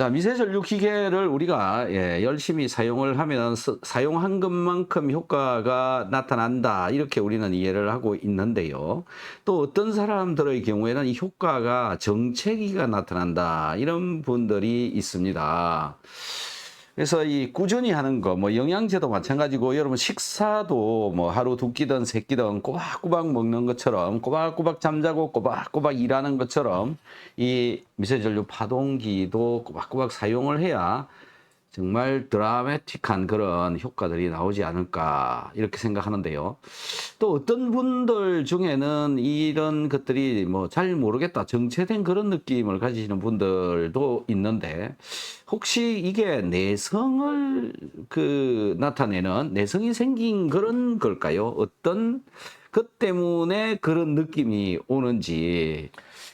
자, 미세전류 기계를 우리가 예, 열심히 사용을 하면 서- 사용한 것만큼 효과가 나타난다. 이렇게 우리는 이해를 하고 있는데요. 또 어떤 사람들의 경우에는 이 효과가 정체기가 나타난다. 이런 분들이 있습니다. 그래서 이 꾸준히 하는 거, 뭐 영양제도 마찬가지고 여러분 식사도 뭐 하루 두 끼든 세 끼든 꼬박꼬박 먹는 것처럼 꼬박꼬박 잠자고 꼬박꼬박 일하는 것처럼 이 미세전류 파동기도 꼬박꼬박 사용을 해야 정말 드라마틱한 그런 효과들이 나오지 않을까 이렇게 생각하는데요. 또 어떤 분들 중에는 이런 것들이 뭐 잘 모르겠다 정체된 그런 느낌을 가지시는 분들도 있는데 혹시 이게 내성을 그 나타내는 내성이 생긴 그런 걸까요? 어떤 것 때문에 그런 느낌이 오는지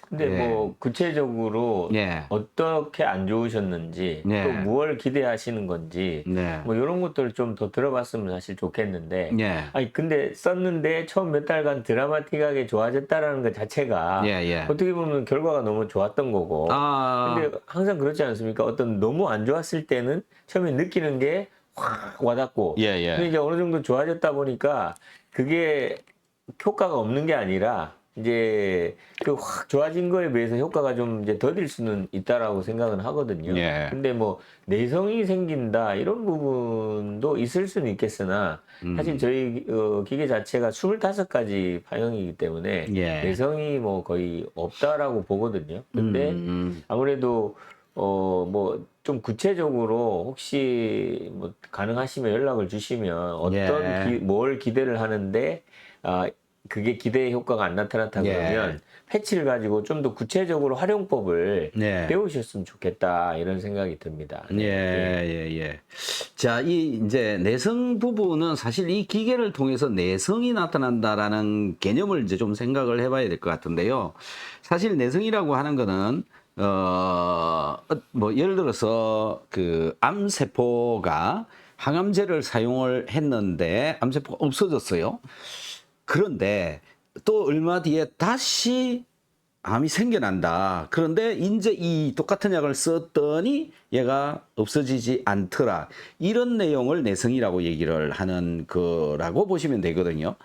근데 네. 뭐 구체적으로 네. 어떻게 안 좋으셨는지 네. 또 무엇을 기대하시는 건지 네. 뭐 이런 것들을 좀 더 들어봤으면 사실 좋겠는데 예. 아니 근데 썼는데 처음 몇 달간 드라마틱하게 좋아졌다라는 것 자체가 예, 예. 어떻게 보면 결과가 너무 좋았던 거고 아, 근데 항상 그렇지 않습니까? 어떤 너무 안 좋았을 때는 처음에 느끼는 게 확 와닿고 예, 근데 예. 이제 어느 정도 좋아졌다 보니까 그게 효과가 없는 게 아니라 이제 그 확 좋아진 거에 비해서 효과가 좀 이제 더딜 수는 있다라고 생각은 하거든요. 예. 근데 뭐 내성이 생긴다 이런 부분도 있을 수는 있겠으나 음. 사실 저희 어, 기계 자체가 25가지 파형이기 때문에 예. 내성이 뭐 거의 없다라고 보거든요. 근데 음, 아무래도 어 뭐 좀 구체적으로 혹시 뭐 가능하시면 연락을 주시면 어떤 예. 기, 뭘 기대를 하는데 아 그게 기대의 효과가 안 나타났다 예. 그러면 패치를 가지고 좀 더 구체적으로 활용법을 네. 배우셨으면 좋겠다 이런 생각이 듭니다. 예, 네. 예, 예. 자, 이 이제 내성 부분은 사실 이 기계를 통해서 내성이 나타난다라는 개념을 이제 좀 생각을 해봐야 될 것 같은데요. 사실 내성이라고 하는 거는 어, 뭐 예를 들어서 그 암세포가 항암제를 사용을 했는데 암세포가 없어졌어요. 그런데 또 얼마 뒤에 다시 암이 생겨난다. 그런데 이제 이 똑같은 약을 썼더니 얘가 없어지지 않더라. 이런 내용을 내성이라고 얘기를 하는 거라고 보시면 되거든요.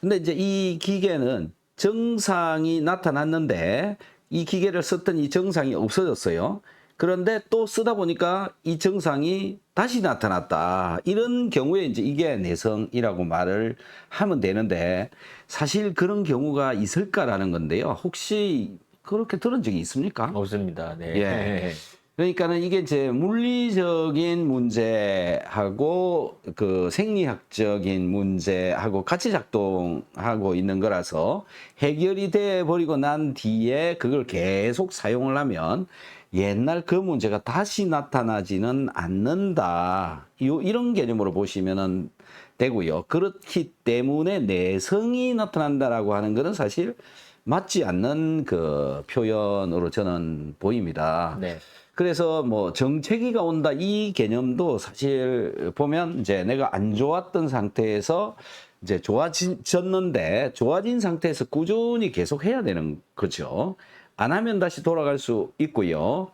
근데 이제 이 기계는 정상이 나타났는데 이 기계를 썼더니 이 정상이 없어졌어요. 그런데 또 쓰다 보니까 이 정상이 다시 나타났다. 이런 경우에 이제 이게 내성이라고 말을 하면 되는데 사실 그런 경우가 있을까라는 건데요. 혹시 그렇게 들은 적이 있습니까? 없습니다. 네. 예. 그러니까는 이게 이제 물리적인 문제하고 그 생리학적인 문제하고 같이 작동하고 있는 거라서 해결이 돼 버리고 난 뒤에 그걸 계속 사용을 하면 옛날 그 문제가 다시 나타나지는 않는다. 요 이런 개념으로 보시면은 되고요. 그렇기 때문에 내성이 나타난다라고 하는 것은 사실 맞지 않는 그 표현으로 저는 보입니다. 네. 그래서 뭐 정체기가 온다 이 개념도 사실 보면 이제 내가 안 좋았던 상태에서 이제 좋아졌는데 좋아진 상태에서 꾸준히 계속 해야 되는 거죠. 안 하면 다시 돌아갈 수 있고요.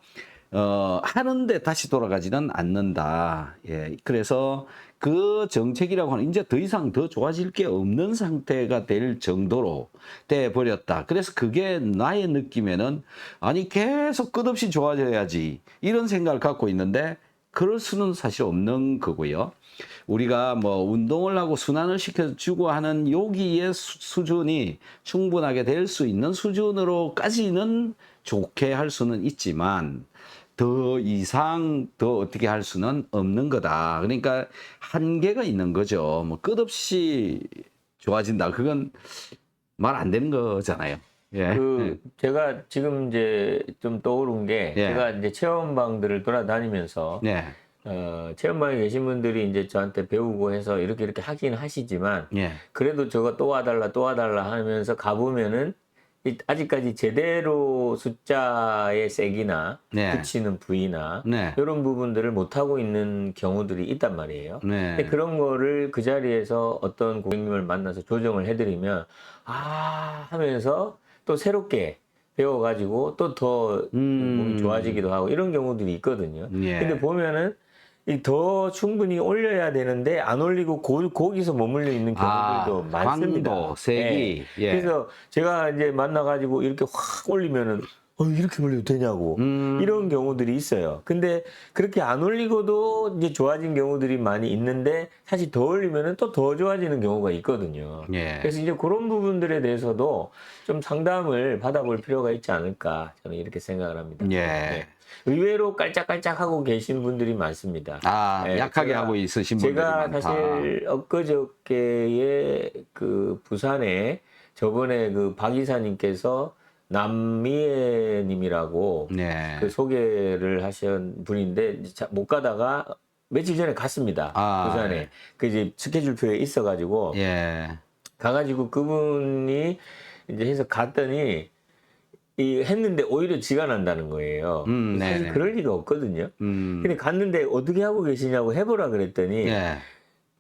어, 하는데 다시 돌아가지는 않는다. 예. 그래서 그 정책이라고 하는 이제 더 이상 더 좋아질 게 없는 상태가 될 정도로 돼 버렸다. 그래서 그게 나의 느낌에는 아니 계속 끝없이 좋아져야지 이런 생각을 갖고 있는데 그럴 수는 사실 없는 거고요. 우리가 뭐 운동을 하고 순환을 시켜주고 하는 요기의 수- 수준이 충분하게 될 수 있는 수준으로까지는 좋게 할 수는 있지만 더 이상 더 어떻게 할 수는 없는 거다. 그러니까 한계가 있는 거죠. 뭐 끝없이 좋아진다. 그건 말 안 되는 거잖아요. 예. 그 제가 지금 이제 좀 떠오른 게 예. 제가 이제 체험방들을 돌아다니면서 네. 어, 체험방에 계신 분들이 이제 저한테 배우고 해서 이렇게 이렇게 하긴 하시지만 예. 그래도 저거 또 와달라 또 와달라 하면서 가보면은 이- 아직까지 제대로 숫자의 색이나 네. 붙이는 부위나 네. 이런 부분들을 못 하고 있는 경우들이 있단 말이에요. 네. 근데 그런 거를 그 자리에서 어떤 고객님을 만나서 조정을 해드리면 아 하면서 또 새롭게 배워가지고 또더 음. 몸이 좋아지기도 하고 이런 경우들이 있거든요. 예. 근데 보면은 이더 충분히 올려야 되는데 안 올리고 고, 거기서 머물러 있는 경우들도 아, 많습니다. 광도, 색이, 예. 그래서 제가 이제 만나가지고 이렇게 확 올리면은 어, 이렇게 올려도 되냐고 음. 이런 경우들이 있어요. 근데 그렇게 안 올리고도 이제 좋아진 경우들이 많이 있는데 사실 더 올리면은 또 더 좋아지는 경우가 있거든요. 예. 그래서 이제 그런 부분들에 대해서도 좀 상담을 받아볼 필요가 있지 않을까 저는 이렇게 생각을 합니다. 예. 네. 의외로 깔짝깔짝 하고 계신 분들이 많습니다. 아, 네, 약하게 제가- 하고 있으신 분들이 제가 많다. 사실 엊그저께에 그 부산에 저번에 그 박 이사님께서 남미애님이라고 네. 그 소개를 하신 분인데 자- 못 가다가 며칠 전에 갔습니다. 아, 부산에 그 이제 스케줄표에 있어가지고 예. 가가지고 그분이 이제 해서 갔더니 이 했는데 오히려 지가 난다는 거예요. 음, 사실 네네. 그럴 리가 없거든요. 음. 근데 갔는데 어떻게 하고 계시냐고 해보라 그랬더니 예.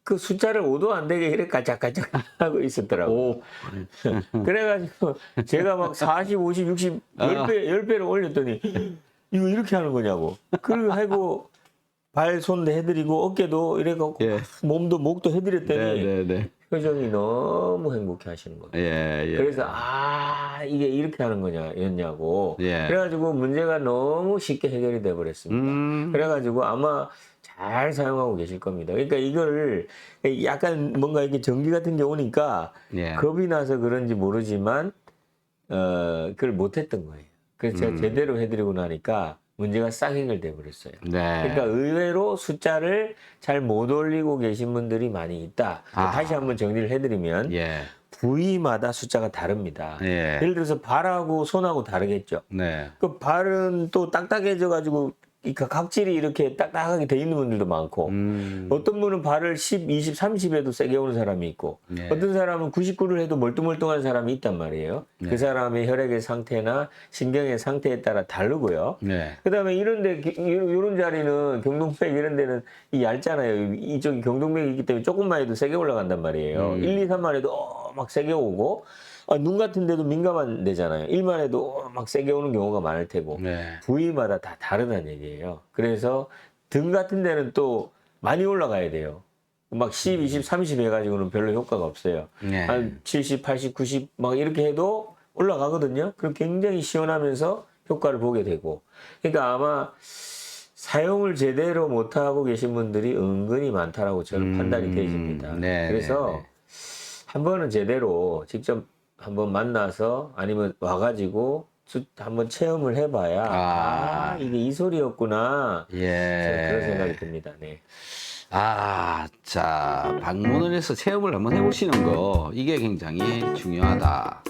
그 숫자를 5도 안 되게 이렇게 깔짝깔짝 하고 있었더라고. 오. 그래가지고 제가 막 40, 50, 60, 아. 10배, 10배를 올렸더니 이거 이렇게 하는 거냐고. 그리고 하고 발, 손도 해드리고 어깨도 이래갖고 예. 몸도 목도 해드렸더니 네, 네, 네. 표정이 너무 행복해 하시는 거예요. 예, 예. 그래서 아 이게 이렇게 하는 거냐였냐고. 예. 그래가지고 문제가 너무 쉽게 해결이 돼 버렸습니다. 음. 그래가지고 아마 잘 사용하고 계실 겁니다. 그러니까 이거를 약간 뭔가 이렇게 전기 같은 게 오니까 예. 겁이 나서 그런지 모르지만 어 그걸 못했던 거예요. 그래서 제가 음. 제대로 해드리고 나니까 문제가 싹 해결돼 버렸어요. 네. 그러니까 의외로 숫자를 잘 못 올리고 계신 분들이 많이 있다. 아. 다시 한번 정리를 해드리면 예. 부위마다 숫자가 다릅니다. 예. 예를 들어서 발하고 손하고 다르겠죠. 네. 그 발은 또 딱딱해져 가지고 이 각질이 이렇게 딱딱하게 돼 있는 분들도 많고 음. 어떤 분은 발을 10, 20, 30에도 세게 오는 사람이 있고 네. 어떤 사람은 99를 해도 멀뚱멀뚱한 사람이 있단 말이에요. 네. 그 사람의 혈액의 상태나 신경의 상태에 따라 다르고요. 네. 그다음에 이런데 이런 자리는 경동맥 이런 데는 이 얇잖아요. 이쪽이 경동맥이 있기 때문에 조금만 해도 세게 올라간단 말이에요. 음. 1, 2, 3만 해도 어, 막 세게 오고 아, 눈 같은 데도 민감한 데잖아요. 1만 해도 어, 막 세게 오는 경우가 많을 테고 네. 부위마다 다 다르다는 얘기예요. 그래서 등 같은 데는 또 많이 올라가야 돼요. 막 10, 20, 30 해가지고는 별로 효과가 없어요. 네. 한 70, 80, 90 막 이렇게 해도 올라가거든요. 그럼 굉장히 시원하면서 효과를 보게 되고. 그러니까 아마 사용을 제대로 못하고 계신 분들이 은근히 많다라고 저는 음, 판단이 되집니다. 네, 그래서 네, 네. 한 번은 제대로 직접 한번 만나서 아니면 와가지고 수- 한번 체험을 해봐야 아. 아, 이게 이 소리였구나 저는 예. 그런 생각이 듭니다. 네. 아, 자, 방문을 해서 체험을 한번 해보시는 거, 이게 굉장히 중요하다.